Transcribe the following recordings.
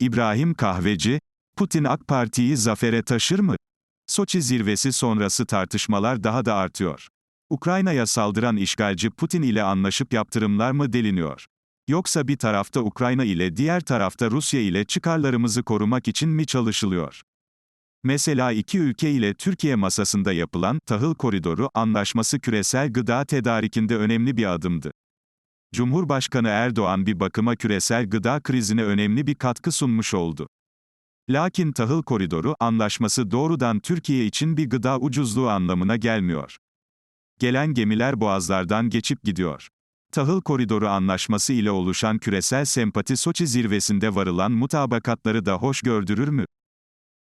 İbrahim Kahveci, Putin AK Parti'yi zafere taşır mı? Soçi zirvesi sonrası tartışmalar daha da artıyor. Ukrayna'ya saldıran işgalci Putin ile anlaşıp yaptırımlar mı deliniyor? Yoksa bir tarafta Ukrayna ile diğer tarafta Rusya ile çıkarlarımızı korumak için mi çalışılıyor? Mesela iki ülke ile Türkiye masasında yapılan tahıl koridoru anlaşması küresel gıda tedarikinde önemli bir adımdı. Cumhurbaşkanı Erdoğan bir bakıma küresel gıda krizine önemli bir katkı sunmuş oldu. Lakin tahıl koridoru anlaşması doğrudan Türkiye için bir gıda ucuzluğu anlamına gelmiyor. Gelen gemiler boğazlardan geçip gidiyor. Tahıl koridoru anlaşması ile oluşan küresel sempati Soçi zirvesinde varılan mutabakatları da hoş gördürür mü?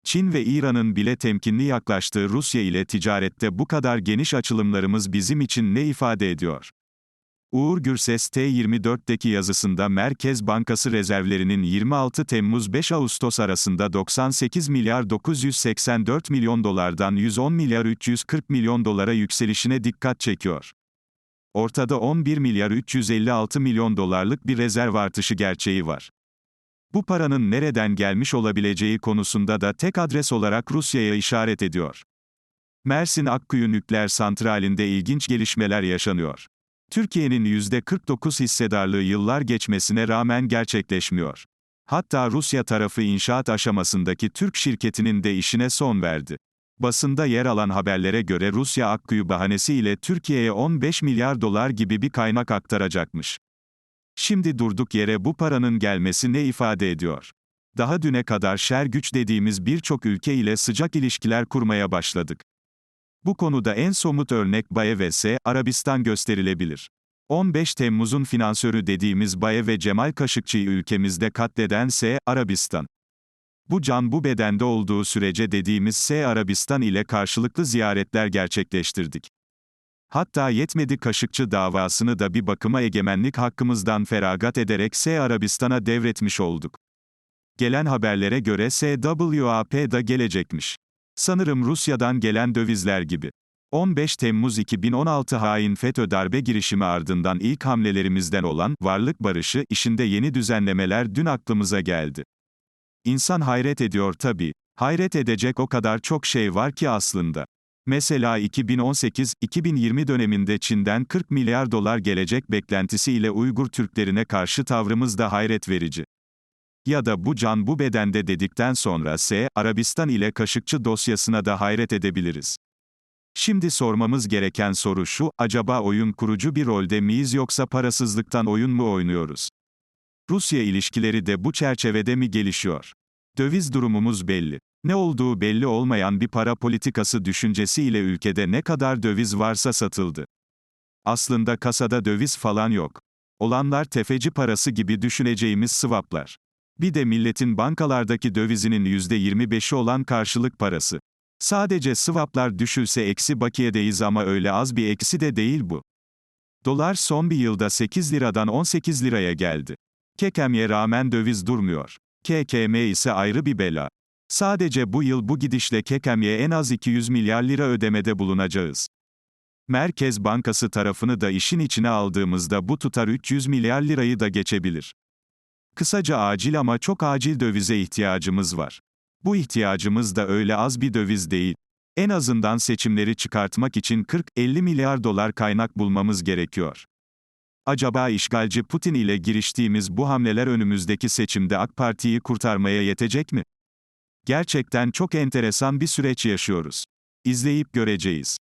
Çin ve İran'ın bile temkinli yaklaştığı Rusya ile ticarette bu kadar geniş açılımlarımız bizim için ne ifade ediyor? Uğur Gürses T24'deki yazısında Merkez Bankası rezervlerinin 26 Temmuz 5 Ağustos arasında 98 milyar 984 milyon dolardan 110 milyar 340 milyon dolara yükselişine dikkat çekiyor. Ortada 11 milyar 356 milyon dolarlık bir rezerv artışı gerçeği var. Bu paranın nereden gelmiş olabileceği konusunda da tek adres olarak Rusya'ya işaret ediyor. Mersin Akkuyu Nükleer Santrali'nde ilginç gelişmeler yaşanıyor. Türkiye'nin %49 hissedarlığı yıllar geçmesine rağmen gerçekleşmiyor. Hatta Rusya tarafı inşaat aşamasındaki Türk şirketinin de işine son verdi. Basında yer alan haberlere göre Rusya Akkuyu bahanesiyle Türkiye'ye 15 milyar dolar gibi bir kaynak aktaracakmış. Şimdi durduk yere bu paranın gelmesi ne ifade ediyor? Daha düne kadar şer güç dediğimiz birçok ülke ile sıcak ilişkiler kurmaya başladık. Bu konuda en somut örnek Baye ve S. Arabistan gösterilebilir. 15 Temmuz'un finansörü dediğimiz Baye ve Cemal Kaşıkçı'yı ülkemizde katleden S. Arabistan. Bu can bu bedende olduğu sürece dediğimiz S. Arabistan ile karşılıklı ziyaretler gerçekleştirdik. Hatta yetmedi Kaşıkçı davasını da bir bakıma egemenlik hakkımızdan feragat ederek S. Arabistan'a devretmiş olduk. Gelen haberlere göre SWAP da gelecekmiş. Sanırım Rusya'dan gelen dövizler gibi. 15 Temmuz 2016 hain FETÖ darbe girişimi ardından ilk hamlelerimizden olan varlık barışı işinde yeni düzenlemeler dün aklımıza geldi. İnsan hayret ediyor tabii. Hayret edecek o kadar çok şey var ki aslında. Mesela 2018-2020 döneminde Çin'den 40 milyar dolar gelecek beklentisiyle Uygur Türklerine karşı tavrımız da hayret verici. Ya da bu can bu bedende dedikten sonra S, Arabistan ile Kaşıkçı dosyasına da hayret edebiliriz. Şimdi sormamız gereken soru şu, acaba oyun kurucu bir rolde miyiz yoksa parasızlıktan oyun mu oynuyoruz? Rusya ilişkileri de bu çerçevede mi gelişiyor? Döviz durumumuz belli. Ne olduğu belli olmayan bir para politikası düşüncesiyle ülkede ne kadar döviz varsa satıldı. Aslında kasada döviz falan yok. Olanlar tefeci parası gibi düşüneceğimiz swaplar. Bir de milletin bankalardaki dövizinin %25'i olan karşılık parası. Sadece swaplar düşülse eksi bakiyedeyiz ama öyle az bir eksi de değil bu. Dolar son bir yılda 8 liradan 18 liraya geldi. Kekem'ye rağmen döviz durmuyor. KKM ise ayrı bir bela. Sadece bu yıl bu gidişle Kekem'ye en az 200 milyar lira ödemede bulunacağız. Merkez Bankası tarafını da işin içine aldığımızda bu tutar 300 milyar lirayı da geçebilir. Kısaca acil ama çok acil dövize ihtiyacımız var. Bu ihtiyacımız da öyle az bir döviz değil. En azından seçimleri çıkartmak için 40-50 milyar dolar kaynak bulmamız gerekiyor. Acaba işgalci Putin ile giriştiğimiz bu hamleler önümüzdeki seçimde AK Parti'yi kurtarmaya yetecek mi? Gerçekten çok enteresan bir süreç yaşıyoruz. İzleyip göreceğiz.